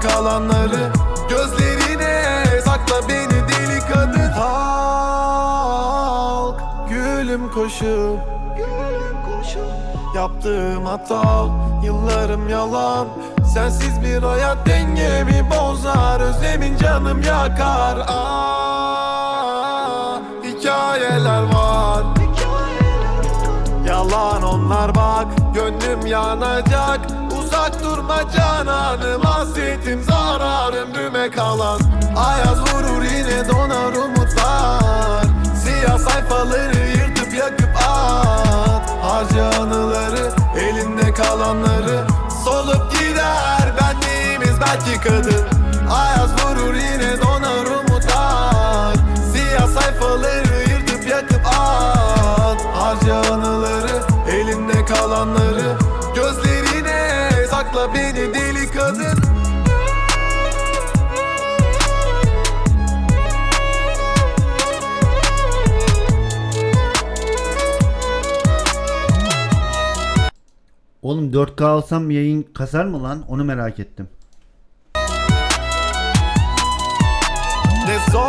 kalanları Gözlerine sakla beni deli kadın. Halk gülüm koşup Yaptığım hata yıllarım yalan. Sensiz bir hayat dengemi bozar. Özlemin canım yakar. Aa, Hikayeler var. Yalan onlar bak Gönlüm yanacak Uzak durma cananım Hasretim zararım Düme kalan. Ayaz vurur yine donar umutlar. Siyah sayfaları yırtıp yakıp at. Harca anıları Elinde kalanları. Solup gider Benliğimiz belki kadın Ayaz vurur yine donar umutlar. Siyah sayfaları yırtıp yakıp at. Harca anıları Elinde kalanları Oğlum 4K alsam yayın kasar mı lan? Onu merak ettim. Ne zor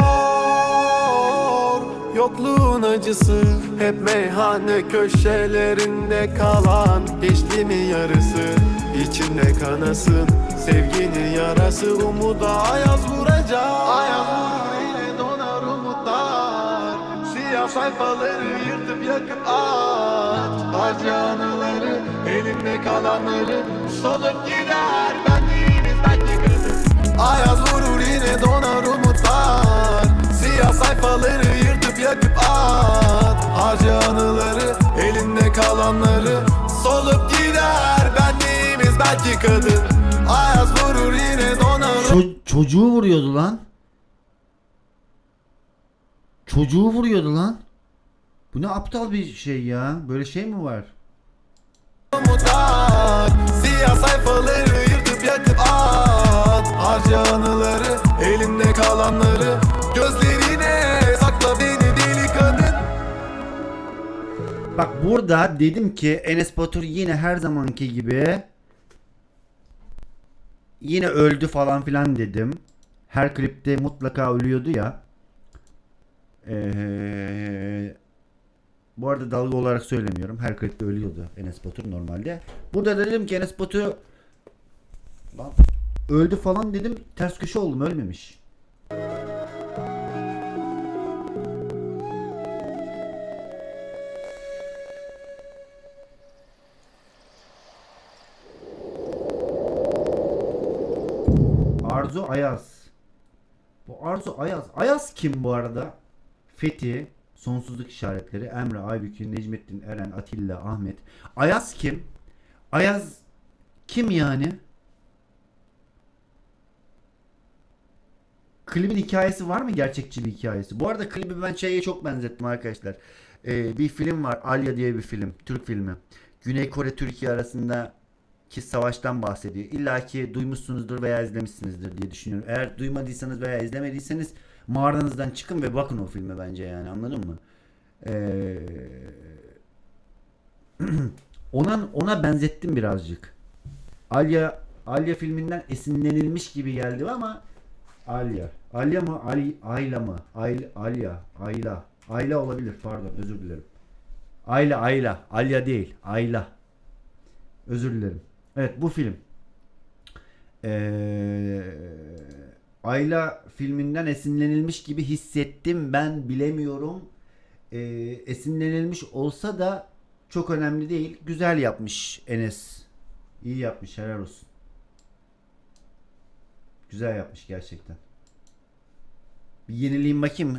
Yokluğun acısı. Hep meyhane köşelerinde kalan Geçti mi yarısı. İçinde kanasın Sevginin yarası. Umuda ayaz vuracak Ayaz umutlar Siyah sayfaları yırtıp yakıp at. Harca anıları elinde kalanları Solup gider. Benliğimiz belki kırılır Ayaz vurur yine donar umutlar. Siyah sayfaları yırtıp yakıp at. Harca anıları elinde kalanları Solup gider. Benliğimiz belki kadın Ayaz vurur yine donar Ço- çocuğu vuruyordu lan. Çocuğu vuruyordu lan. Bu ne aptal bir şey ya. Böyle şey mi var? Siyah sayfaları yırtıp yakıp at Harca anıları elinde kalanları Gözlerine sakla beni deli kadın Bak burada dedim ki Enes Batur yine her zamanki gibi yine öldü falan filan dedim. Her klipte mutlaka ölüyordu ya. Ee, bu arada dalga olarak söylemiyorum. Her klipte ölüyordu Enes Batur normalde. Burada da dedim ki Enes Batur Lan, öldü falan dedim. Ters köşe oldum ölmemiş. Arzu Ayaz. Bu Arzu Ayaz. Ayaz kim bu arada? Fethi, Sonsuzluk işaretleri, Emre, Aybükü, Necmettin, Eren, Atilla, Ahmet. Ayaz kim? Ayaz kim yani? Klibin hikayesi var mı gerçekçi bir hikayesi? Bu arada klibi ben şeye çok benzettim arkadaşlar. Ee, bir film var Alya diye bir film. Türk filmi. Güney Kore Türkiye arasında ki savaştan bahsediyor. İlla ki duymuşsunuzdur veya izlemişsinizdir diye düşünüyorum. Eğer duymadıysanız veya izlemediyseniz mağaranızdan çıkın ve bakın o filme bence yani anladın mı? Ee, ona ona benzettim birazcık. Alya Alya filminden esinlenilmiş gibi geldi ama Alya. Alya mı? Ali, Ayla mı? Ayla, Alya. Ayla. Ayla olabilir. Pardon. Özür dilerim. Ayla, Ayla. Alya değil. Ayla. Özür dilerim. Evet bu film. Ee, Ayla filminden esinlenilmiş gibi hissettim. Ben bilemiyorum. Ee, esinlenilmiş olsa da çok önemli değil. Güzel yapmış Enes. İyi yapmış. Helal olsun. Güzel yapmış gerçekten. Bir yenileyim bakayım.